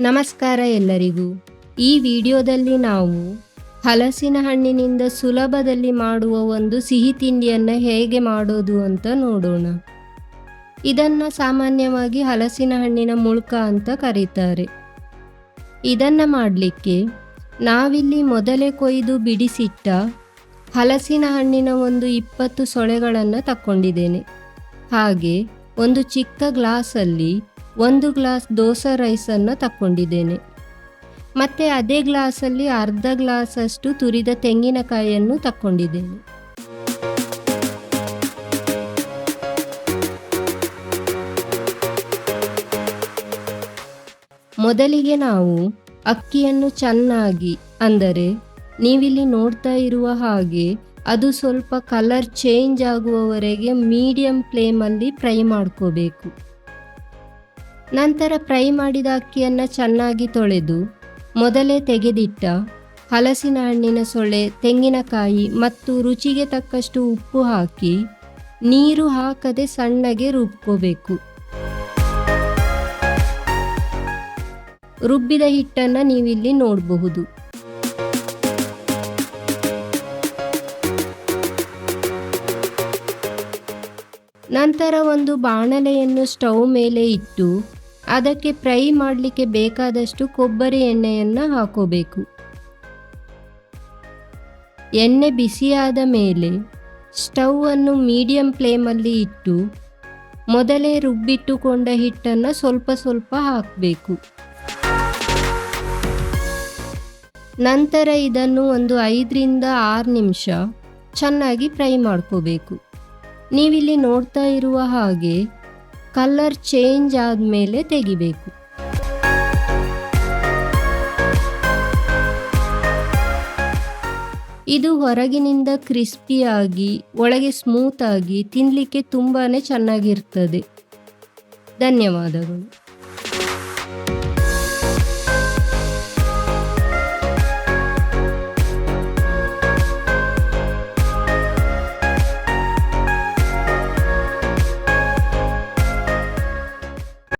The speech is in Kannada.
ನಮಸ್ಕಾರ ಎಲ್ಲರಿಗೂ. ಈ ವಿಡಿಯೋದಲ್ಲಿ ನಾವು ಹಲಸಿನ ಹಣ್ಣಿನಿಂದ ಸುಲಭದಲ್ಲಿ ಮಾಡುವ ಒಂದು ಸಿಹಿ ತಿಂಡಿಯನ್ನು ಹೇಗೆ ಮಾಡೋದು ಅಂತ ನೋಡೋಣ. ಇದನ್ನು ಸಾಮಾನ್ಯವಾಗಿ ಹಲಸಿನ ಹಣ್ಣಿನ ಮುಳ್ಕ ಅಂತ ಕರೀತಾರೆ. ಇದನ್ನು ಮಾಡಲಿಕ್ಕೆ ನಾವಿಲ್ಲಿ ಮೊದಲೇ ಕೊಯ್ದು ಬಿಡಿಸಿಟ್ಟ ಹಲಸಿನ ಹಣ್ಣಿನ ಒಂದು ಇಪ್ಪತ್ತು ಸೊಳೆಗಳನ್ನು ತಕ್ಕೊಂಡಿದ್ದೇನೆ. ಹಾಗೆ ಒಂದು ಚಿಕ್ಕ ಗ್ಲಾಸಲ್ಲಿ ಒಂದು ಗ್ಲಾಸ್ ದೋಸೆ ರೈಸನ್ನು ತಕ್ಕೊಂಡಿದ್ದೇನೆ. ಮತ್ತು ಅದೇ ಗ್ಲಾಸಲ್ಲಿ ಅರ್ಧ ಗ್ಲಾಸಷ್ಟು ತುರಿದ ತೆಂಗಿನಕಾಯಿಯನ್ನು ತಕ್ಕೊಂಡಿದ್ದೇನೆ. ಮೊದಲಿಗೆ ನಾವು ಅಕ್ಕಿಯನ್ನು ಚೆನ್ನಾಗಿ, ಅಂದರೆ ನೀವಿಲ್ಲಿ ನೋಡ್ತಾ ಇರುವ ಹಾಗೆ ಅದು ಸ್ವಲ್ಪ ಕಲರ್ ಚೇಂಜ್ ಆಗುವವರೆಗೆ ಮೀಡಿಯಂ ಫ್ಲೇಮಲ್ಲಿ ಫ್ರೈ ಮಾಡ್ಕೋಬೇಕು. ನಂತರ ಫ್ರೈ ಮಾಡಿದ ಅಕ್ಕಿಯನ್ನು ಚೆನ್ನಾಗಿ ತೊಳೆದು ಮೊದಲೇ ತೆಗೆದಿಟ್ಟ ಹಲಸಿನ ಹಣ್ಣಿನ ಸೊಳ್ಳೆ, ತೆಂಗಿನಕಾಯಿ ಮತ್ತು ರುಚಿಗೆ ತಕ್ಕಷ್ಟು ಉಪ್ಪು ಹಾಕಿ ನೀರು ಹಾಕದೆ ಸಣ್ಣಗೆ ರುಬ್ಕೋಬೇಕು. ರುಬ್ಬಿದ ಹಿಟ್ಟನ್ನು ನೀವಿಲ್ಲಿ ನೋಡಬಹುದು. ನಂತರ ಒಂದು ಬಾಣಲೆಯನ್ನು ಸ್ಟವ್ ಮೇಲೆ ಇಟ್ಟು ಅದಕ್ಕೆ ಫ್ರೈ ಮಾಡಲಿಕ್ಕೆ ಬೇಕಾದಷ್ಟು ಕೊಬ್ಬರಿ ಎಣ್ಣೆಯನ್ನು ಹಾಕೋಬೇಕು. ಎಣ್ಣೆ ಬಿಸಿಯಾದ ಮೇಲೆ ಸ್ಟವನ್ನು ಮೀಡಿಯಂ ಫ್ಲೇಮಲ್ಲಿ ಇಟ್ಟು ಮೊದಲೇ ರುಬ್ಬಿಟ್ಟುಕೊಂಡ ಹಿಟ್ಟನ್ನು ಸ್ವಲ್ಪ ಸ್ವಲ್ಪ ಹಾಕಬೇಕು. ನಂತರ ಇದನ್ನು ಒಂದು ಐದರಿಂದ ಆರು ನಿಮಿಷ ಚೆನ್ನಾಗಿ ಫ್ರೈ ಮಾಡ್ಕೋಬೇಕು. ನೀವಿಲ್ಲಿ ನೋಡ್ತಾ ಇರುವ ಹಾಗೆ ಕಲರ್ ಚೇಂಜ್ ಆದಮೇಲೆ ತೆಗಿಬೇಕು. ಇದು ಹೊರಗಿನಿಂದ ಕ್ರಿಸ್ಪಿಯಾಗಿ ಒಳಗೆ ಸ್ಮೂತಾಗಿ ತಿನ್ನಲಿಕ್ಕೆ ತುಂಬಾ ಚೆನ್ನಾಗಿರ್ತದೆ. ಧನ್ಯವಾದಗಳು.